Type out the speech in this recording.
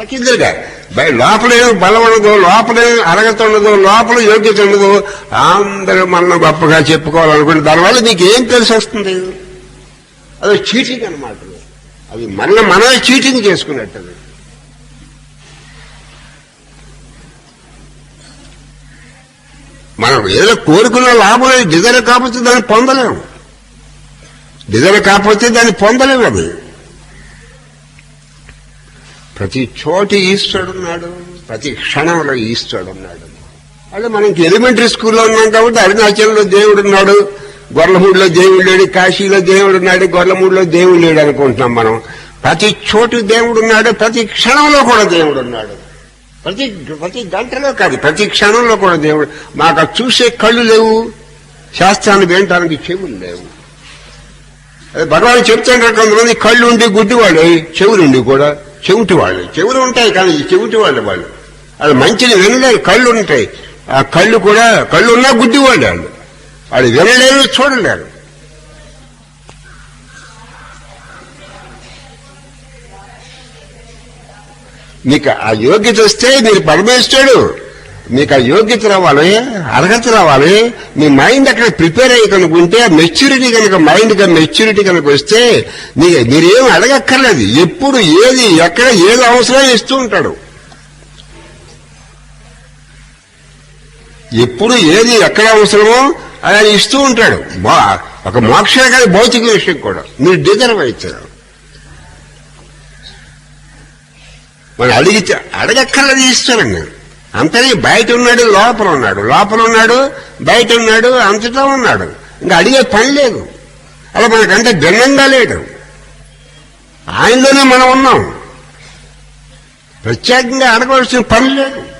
తలకిందులుగా బయట లోపలే బలం ఉండదు లోపలే అరగత ఉండదు లోపల యోగ్యత ఉండదు అందరూ మనం గొప్పగా చెప్పుకోవాలనుకుంటే దానివల్ల నీకు ఏం తెలిసి వస్తుంది? అది చీటింగ్ అనమాట అది మన మనమే చీటింగ్ చేసుకున్నట్టు అది. మనం ఏదో కోరుకున్న లాభం డిజైన్ డిజైర్ కాకపోతే దాన్ని పొందలేము. డిజైర్ కాకపోతే దాన్ని పొందలేము అది. ప్రతి చోటి ఈశ్వరుడు ఉన్నాడు ప్రతి క్షణంలో ఈశ్వరుడు అదే మనకి ఎలిమెంటరీ స్కూల్లో ఉన్నాం కాబట్టి అరుణాచలంలో దేవుడు ఉన్నాడు గొర్లమూడిలో దేవుడు లేడు కాశీలో దేవుడు ఉన్నాడు గొర్లమూడిలో దేవుడు లేడు అనుకుంటున్నాం మనం. ప్రతి చోటు దేవుడు ఉన్నాడు ప్రతి క్షణంలో కూడా దేవుడు ఉన్నాడు. ప్రతి ప్రతి గంటలో కాదు ప్రతి క్షణంలో కూడా దేవుడు. మాకు చూసే కళ్ళు లేవు శాస్త్రాన్ని వినటానికి చెవులు లేవు. అదే భగవాన్ చెప్తుంటారు కొంతమంది కళ్ళు ఉండి గుడ్డివాడు వాళ్ళు చెవులుండి కూడా. చెవిటి వాళ్ళు. చెవులు ఉంటాయి కానీ ఈ చెవిటి వాళ్ళు వాళ్ళు. అది మంచిది వినలేరు కళ్ళు ఉంటాయి. ఆ కళ్ళు కూడా కళ్ళు ఉన్నా గుడ్డి వాళ్ళు వాళ్ళు. వాళ్ళు వినలేరు చూడలేరు. మీకు ఆ యోగ్యత వస్తే మీరు పరమేశ్వరుడు. మీకు ఆ యోగ్యత రావాలి అర్హత రావాలి. మీ మైండ్ అక్కడ ప్రిపేర్ అయ్యి కనుక ఉంటే మెచ్యూరిటీ కనుక మైండ్గా మెచ్యూరిటీ కనుక వస్తే మీ మీరేం అడగక్కర్లేదు. ఎప్పుడు ఏది ఎక్కడ ఏది అవసరం ఇస్తూ ఉంటాడు. ఎప్పుడు ఏది ఎక్కడ అవసరమో అది ఆయన ఇస్తూ ఉంటాడు. బా- ఒక మోక్ష కాదు భౌతిక విషయం కూడా. మీరు డిజర్వ్ అవుతారు. మనం అడిగితే అడగక్కర్లేదు ఇస్తారండి అంతనే బయట ఉన్నాడు లోపల ఉన్నాడు. లోపల ఉన్నాడు బయట ఉన్నాడు అంతటా ఉన్నాడు. ఇంకా అడిగే పని లేదు. అలా మనకంటే భిన్నంగా లేడు. ఆయనలోనే మనం ఉన్నాం. ప్రత్యేకంగా అడగవలసిన పని లేదు.